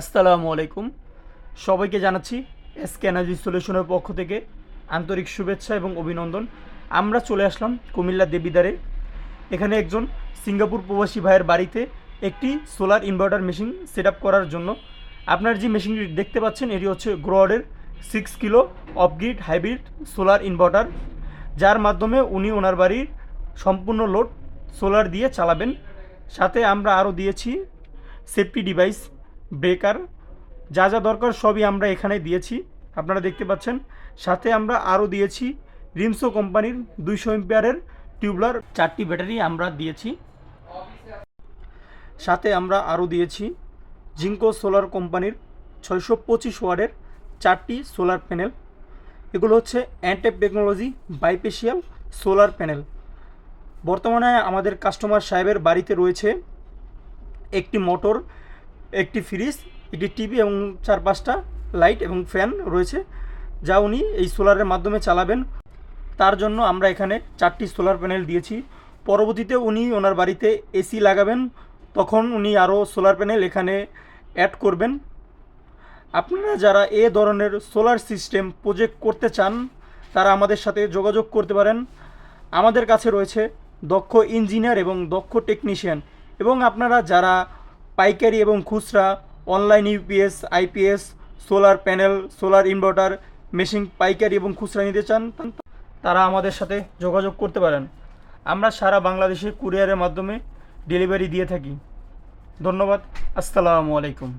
আসসালামু আলাইকুম। সবাইকে জানাচ্ছি এস এনার্জি সলিউশনের পক্ষ থেকে আন্তরিক শুভেচ্ছা এবং অভিনন্দন। আমরা চলে আসলাম কুমিল্লা দেবিদারে। এখানে একজন সিঙ্গাপুর প্রবাসী ভাইয়ের বাড়িতে একটি সোলার ইনভার্টার মেশিন সেট করার জন্য। আপনার যে মেশিনটি দেখতে পাচ্ছেন, এটি হচ্ছে গ্রোয়ার্ডের six kilo off grid hybrid solar inverter যার মাধ্যমে উনি ওনার বাড়ির সম্পূর্ণ লোড সোলার দিয়ে চালাবেন। সাথে আমরা আরও দিয়েছি সেফটি ডিভাইস ব্রেকার যা যা দরকার সবই আমরা এখানে দিয়েছি। আপনারা দেখতে পাচ্ছেন, সাথে আমরা আরও দিয়েছি রিমসো কোম্পানির দুইশো এম্পিয়ারের টিউবলার। চারটি ব্যাটারি আমরা দিয়েছি। সাথে আমরা আরও দিয়েছি জিঙ্কো সোলার কোম্পানির ছয়শো পঁচিশ ওয়ার্ডের চারটি সোলার প্যানেল। এগুলো হচ্ছে অ্যান্টেপ টেকনোলজি বাইপেশিয়াল সোলার প্যানেল। বর্তমানে আমাদের কাস্টমার সাহেবের বাড়িতে রয়েছে একটি মোটর একটি ফ্রিজ একটি টিভি এবং চার পাঁচটা লাইট এবং ফ্যান রয়েছে, যা উনি এই সোলারের মাধ্যমে চালাবেন। তার জন্য আমরা এখানে চারটি সোলার প্যানেল দিয়েছি। পরবর্তীতে উনি ওনার বাড়িতে এসি লাগাবেন। তখন উনি আরও সোলার প্যানেল এখানে অ্যাড করবেন। আপনারা যারা এ ধরনের সোলার সিস্টেম প্রজেক্ট করতে চান, তারা আমাদের সাথে যোগাযোগ করতে পারেন। আমাদের কাছে রয়েছে দক্ষ ইঞ্জিনিয়ার এবং দক্ষ টেকনিশিয়ান এবং আপনারা যারা পাইকারি এবং খুচরা, online UPS, IPS, solar panel, solar inverter, machine পাইকারি এবং খুচরা নিতে চান, তারা আমাদের সাথে যোগাযোগ করতে পারেন। আমরা সারা বাংলাদেশে কুরিয়ারের মাধ্যমে ডেলিভারি দিয়ে থাকি। ধন্যবাদ। আসসালামু আলাইকুম।